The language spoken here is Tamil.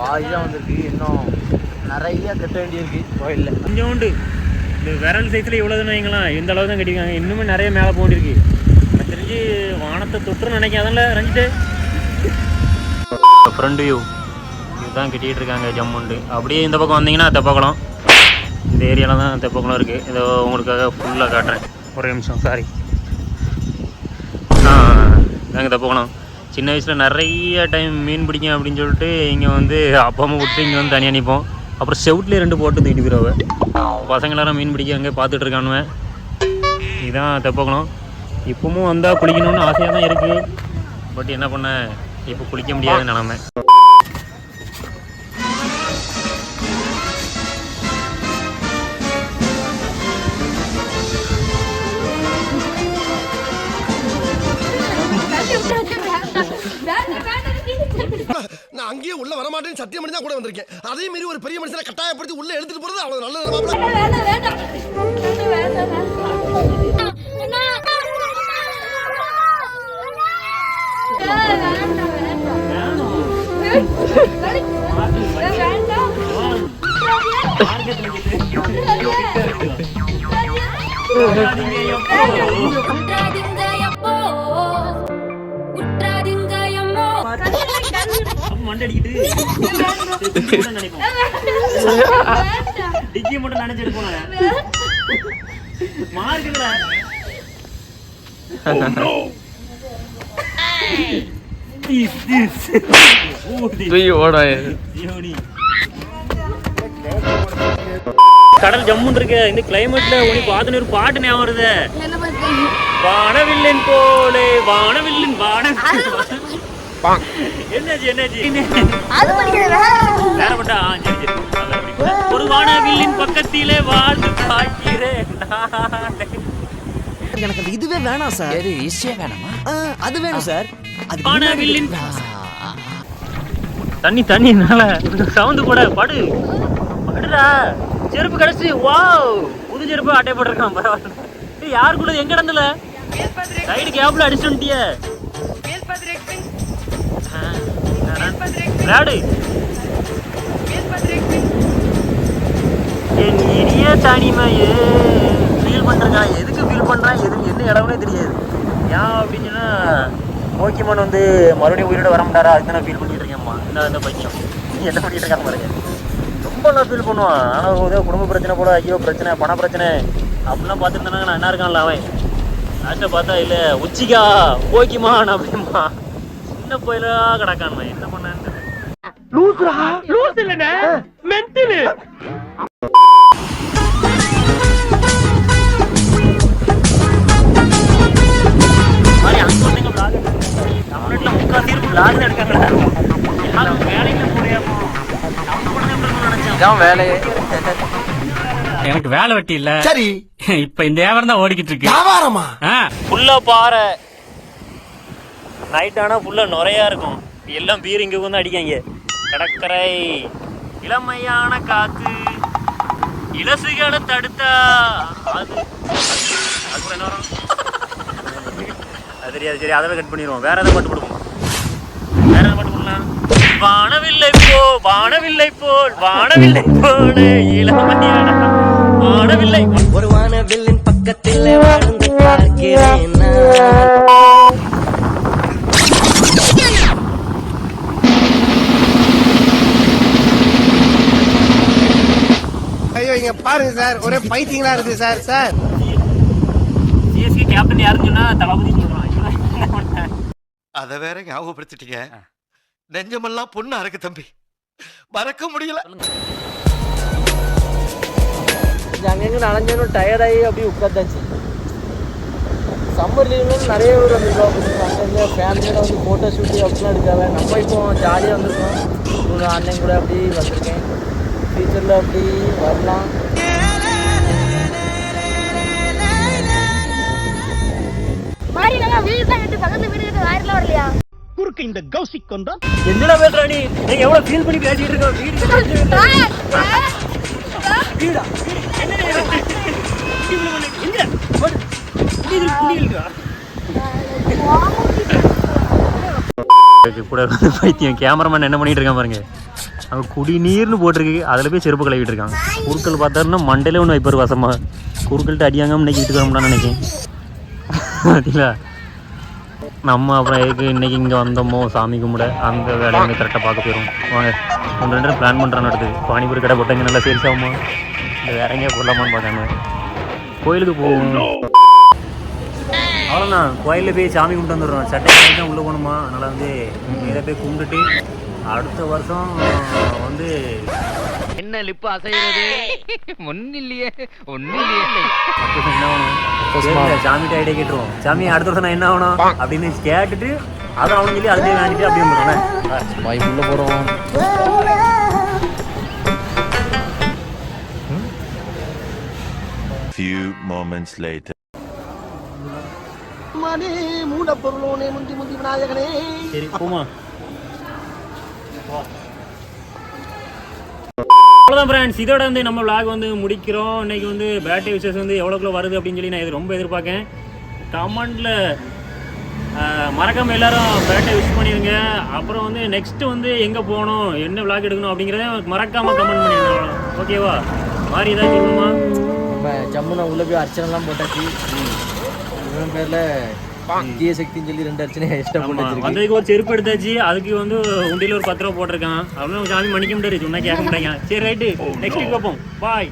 பாதி தான் வந்திருக்கு. இன்னும் நிறைய கட்ட வேண்டியிருக்கு. கோயிலில் கொஞ்சோண்டு. இந்த விரல் சைஸில் இவ்வளோதுன்னு வைங்களேன் இந்த அளவு தான் கட்டிருக்காங்க இன்னுமே நிறைய மேலே போண்டிருக்கு எனக்கு தெரிஞ்சு வானத்தை தொட்டுன்னு நினைக்காதல்ல ரஞ்சிட்டு ஃப்ரண்ட் வியூ இதுதான் கட்டிகிட்டு இருக்காங்க ஜம்முண்டு. அப்படியே இந்த பக்கம் வந்தீங்கன்னா தெப்பக்குளம். இந்த ஏரியாவில் தான் தெப்பக்குளம் இருக்குது இதோ உங்களுக்காக ஃபுல்லாக காட்டுறேன். ஒரே நிமிஷம் சாரி ஆ நாங்கள் தெப்பக்குளம். சின்ன வயசில் நிறைய டைம் மீன் பிடிக்கும் அப்படின்னு சொல்லிட்டு இங்கே வந்து அப்பா அம்மா விட்டு இங்கே வந்து தனியாக நிற்போம் அப்புறம் செவுட்லேயே ரெண்டு போட்டு தூக்கிட்டு போயிடுவாங்க பசங்க எல்லாரும் மீன் பிடிக்க அங்கே பார்த்துட்டு இருக்கானுவேன் இதுதான் தெப்பக்குளம். இப்பவும் வந்தால் குளிக்கணும்னு ஆசையாக தான் இருக்குது பட் என்ன பண்ண? இப்போ குளிக்க முடியாத நிலமை. அங்கேயே உள்ள வரமாட்டேன்னு சத்தியம் பண்ணி தான் கூட வந்திருக்கேன். அதே மீறி ஒரு பெரிய மனுஷனை கட்டாயப்படுத்தி உள்ள எடுத்துட்டு போறது அவ்வளவு நல்லது மாப்பிள? வேண்டாம். வேண்டாம் வேண்டாம். நினைப்போம் டிக்கி மட்டும் மார்க்குல கடல் ஜம்முன் இருக்கு. இந்த கிளைமேட்ல உனி பார்த்துன்னு ஒரு பாட்டு ஞாபகம் வருது. வானவில்லின் போலே வானவில்லின் வான ஒரு வானவில்லின் பக்கத்திலே வாழ்ந்து பார்க்கிறேன். எனக்கு அந்த இதுவே வேணாம் சார். சரி விஷயம் வேணாமா? அது வேணும் சார். அது வானவில்லின் தண்ணி தண்ணி நல்ல சவுண்டு கூட படு. படுடா. செருப்பு கிடைச்சி வாவ். புது செருப்பு அட்டை போட்டிருக்கான் பரவாயில்ல. ஏய், யாருக்குள்ளது? எங்க இடத்துல சைடு கேப்ல அடிச்சு வந்துட்டிய விளையாடு. என் இனிய தனிமையே. ஃபீல் பண்ணுறான் எதுக்கு ஃபீல் பண்ணுறான் எதுக்கு? என்ன இடம்னே தெரியாது. ஏன் அப்படின்னு சொன்னா போக்கிமான் வந்து மறுபடியும் உயிரோட வர மாட்டாரா? அதுக்கு நான் ஃபீல் பண்ணிட்டு இருக்கேன்மா இந்த இந்த பையன். என்ன பண்ணிட்டு இருக்காங்க பாருங்க. ரொம்ப நான் ஃபீல் பண்ணுவான். ஆனால் ஏதோ குடும்ப பிரச்சனை போல ஐயோ பிரச்சனை பண பிரச்சனை. அப்படிலாம் பார்த்துட்டு இருந்தாங்க நான் என்ன இருக்கான்ல அவன்? லாஸ்ட்டில் பார்த்தா இல்லை உச்சிகா போக்கிமான் அப்படிமா சின்ன போயிலா கிடக்கான் என்ன பண்ணான்னு அங்க ஒண்ணுங்க vlog எடுக்காங்க. தமிழ்நாட்டுல முக்காவாசி இருக்கு vlog தான் எடுக்காங்கடா. யாரும் வேலைக்கு போறியாமோ? வேலையே எனக்கு வேலை வெட்டி இல்ல சரி இப்ப இந்த வியாபாரம் தான் ஓடிக்கிட்டு இருக்கு வியாபாரமா ஃபுல்லா பாறை நைட் ஆனா ஃபுல்லாக நுறையா இருக்கும். எல்லாம் பீர் இங்கே வந்து அடிக்காங்க. கடற்கரை இளமையான காத்து இலசுகளை தடுத்தா. அது அது தெரியாது சரி அதை கட் பண்ணிடுவோம். வேற எதாவது பாட்டு போடுவோம்? வேற எதாவது பாட்டு போடலாம்? வானவில்லை போ வானவில்லை போல் வானவில்லை போல இளமையான வானவில்லை. ஒரு வானவில்லின் பக்கத்தில் வாழ்ந்து பார்க்கிறேன் சார் ஒரே பைத்தியங்களா இருக்கு சார் சார். சிஎஸ்கே கேப்டன் யாருன்னு சொன்னா தளபதி சொல்றான்? அத வேற ஞாபகப்படுத்திட்டீங்க. நெஞ்சமெல்லாம் பொண்ணா இருக்கு தம்பி. மறக்க முடியல. அங்கங்க நனைஞ்சோன்னு டயர்டாகி அப்படியே உட்காந்தாச்சு சம்மர் லீவ்ல நிறைய பேர் வந்திருக்கோம் அங்கங்க ஃபேமிலியோட வந்து ஃபோட்டோ ஷூட்டிங் அப்படிலாம் எடுக்காத நம்ம இப்போ ஜாலியாக வந்திருக்கோம். அண்ணன் கூட அப்படி வந்திருக்கேன். ஃபியூச்சரில் அப்படி வரலாம். மாறினா வீட்டுல விட்டு பக்கத்து வீடு வாரில வரலையா? என்னடா பேசுற நீ? நீங்க எவ்வளவு ஃபீல் பண்ணி பேசிட்டு இருக்க வீடு கூட பைத்தியம். கேமராமேன் என்ன பண்ணிட்டு இருக்கான் பாருங்க. அங்கே குடிநீர்னு போட்டிருக்கு. அதில் போய் செருப்பு கழுவிட்டு இருக்காங்க குறுக்கள் பார்த்தாருன்னா மண்டையில ஒன்று வைப்பார் வசமா. குறுக்கள்கிட்ட அடியாங்க இன்னைக்கு வீட்டுக்கு வரமுடான்னு நினைக்கேன். பார்த்தீங்களா நம்ம அப்புறம் எதுக்கு இன்னைக்கு இங்கே வந்தோமோ சாமி கும்பிட அந்த வேலையை வந்து கரெக்டாக பார்க்க போயிடும் வாங்க ஒன்று ரெண்டு பிளான் பண்ணுறான்னு அடுத்து. பானிபூரி கடை போட்டாங்க நல்லா சேல்ஸ் ஆகுமா? இல்லை வேற எங்கேயா போடலாமான்னு பார்க்காம கோயிலுக்கு போவோம். அவ்வளோதான் கோயிலில் போய் சாமி கும்பிட்டு வந்துடுறோம். சட்டை தான் உள்ளே போகணுமா? அதனால் வந்து இதை போய் கும்பிட்டுட்டு அடுத்த வருஷம் வந்து என்ன லிப்பு அசைகிறது? ஒன்னும் இல்லையே. ஒன்னும் இல்லையே. என்ன தெரியல, சாமிகிட்ட ஐடியா கேட்டுருவோம். சாமி அடுத்த வருஷம் நான் என்ன ஆகணும்? அப்படின்னு கேட்டுட்டு அதை அவனு சொல்லி அதுலேயே வாங்கிட்டு அப்படியே வந்துடுறேன் பாய் உள்ள போகிறோம் Few moments later. மூட பொருளோனே முந்தி முந்தி விநாயகனே. சரி போமா அவ்வளோதான் ஃப்ரெண்ட்ஸ் இதோட வந்து நம்ம விளாக் வந்து முடிக்கிறோம். இன்னைக்கு வந்து பேட்டரி விசேஷம் வந்து எவ்வளோக்குள்ள வருது அப்படின்னு சொல்லி நான் இது ரொம்ப எதிர்பார்க்கேன். கமெண்டில் மறக்காமல் எல்லாரும் பேட்டை விஷ் பண்ணிடுங்க. அப்புறம் வந்து நெக்ஸ்ட்டு வந்து எங்கே போகணும் என்ன விளாக் எடுக்கணும் அப்படிங்கிறத மறக்காமல் கமெண்ட் பண்ணிடுங்க ஓகேவா மாதிரி ஏதாவது சொல்லணுமா? நம்ம ஜம்முனா உள்ள போய் அர்ச்சனைலாம் போட்டாச்சு. இவன் பேரில் தீய சக்தின்னு சொல்லி ரெண்டு அர்ச்சனை எக்ஸ்ட்ரா வச்சிருக்கு வந்ததுக்கு ஒரு செருப்பு எடுத்தாச்சு. அதுக்கு வந்து உண்டியில் ஒரு பத்து ரூபா போட்டிருக்கான். அப்படின்னு சாமி மன்னிக்க முடியாது சொன்னா கேட்க மாட்டாங்க. சரி ரைட்டு நெக்ஸ்ட் வீக் பார்ப்போம். பாய்